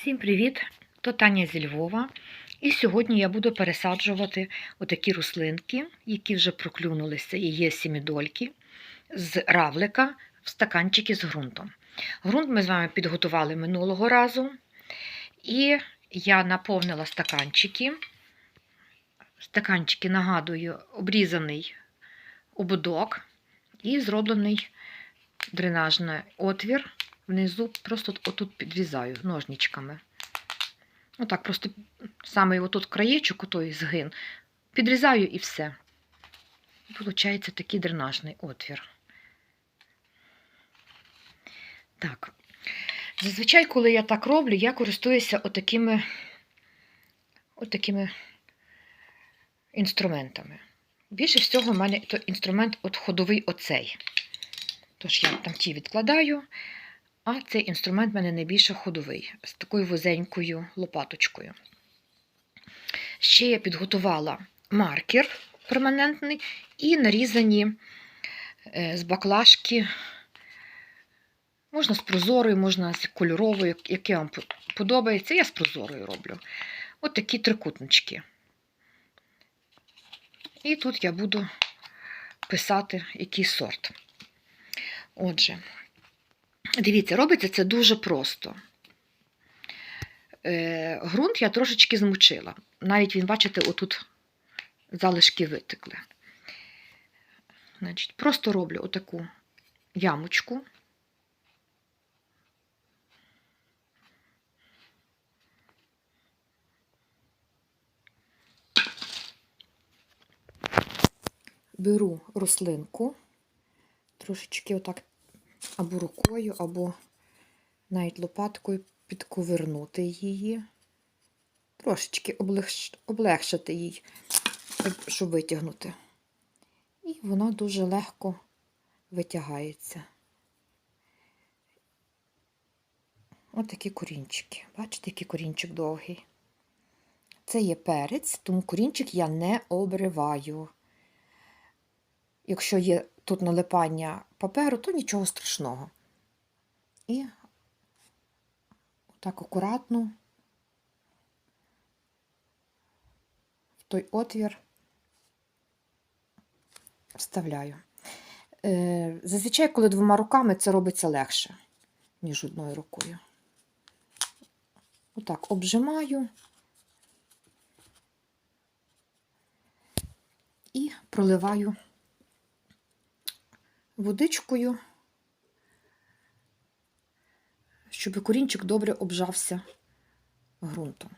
Всім привіт! То Таня зі Львова. І сьогодні я буду пересаджувати отакі рослинки, які вже проклюнулися і є сімідольки з равлика в стаканчики з ґрунтом. Ґрунт ми з вами підготували минулого разу. І я наповнила стаканчики. Стаканчики, нагадую, обрізаний ободок і зроблений дренажний отвір. Внизу просто отут підрізаю ножничками. Отак, просто саме отут краєчок, отой згин, підрізаю і все. І виходить такий дренажний отвір. Так. Зазвичай, коли я так роблю, я користуюся отакими, отакими інструментами. Більше всього в мене інструмент от ходовий оцей. Тож я там ті відкладаю. А цей інструмент в мене найбільше ходовий, з такою вузенькою лопаточкою. Ще я підготувала маркер перманентний і нарізані е, з баклажки. Можна з прозорою, можна з кольоровою, яке вам подобається. Я з прозорою роблю. От такі трикутнички. І тут я буду писати який сорт. Отже, Дивіться, робиться це дуже просто. Е, Грунт я трошечки змочила. Навіть він, бачите, отут залишки витекли. Значить, Просто роблю отаку ямочку. Беру рослинку, трошечки отак або рукою, або навіть лопаткою підковернути її, трошечки облегшити її, щоб витягнути. І вона дуже легко витягається. Ось такі корінчики. Бачите, який корінчик довгий. Це є перець, тому корінчик я не обриваю. Якщо є тут налипання паперу, то нічого страшного. І так акуратно в той отвір вставляю. Е, зазвичай, коли двома руками, це робиться легше, ніж одною рукою. Отак обжимаю і проливаю водичкою, щоб корінчик добре обжався ґрунтом.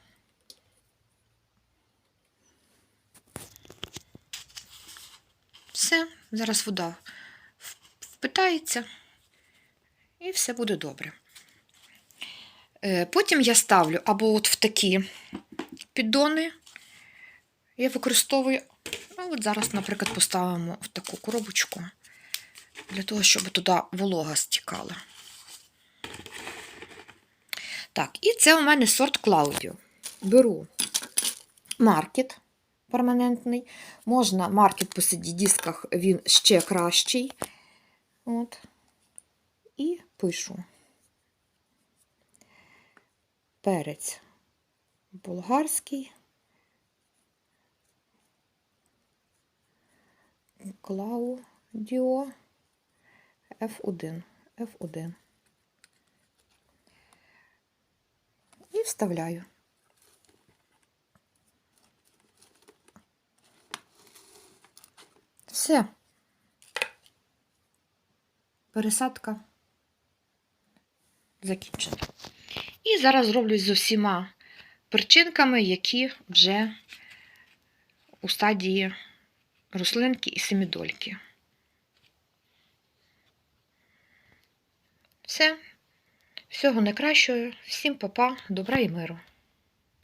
Все, зараз вода впитається, і все буде добре. Е, потім я ставлю або от в такі піддони, я використовую, а от зараз, наприклад, поставимо в таку коробочку для того, щоб туди волога стікала. Так, і це у мене сорт Клаудіо. Беру маркет перманентний. Можна маркет по CD-дисках, він ще кращий. От. І пишу. Перець болгарський. Клаудіо. F1, F1. І вставляю. Все. Пересадка закінчена. І зараз зроблю з усіма перчинками, які вже у стадії рослинки і семідольки. Все. Всього найкращого, всім папа, добра і миру.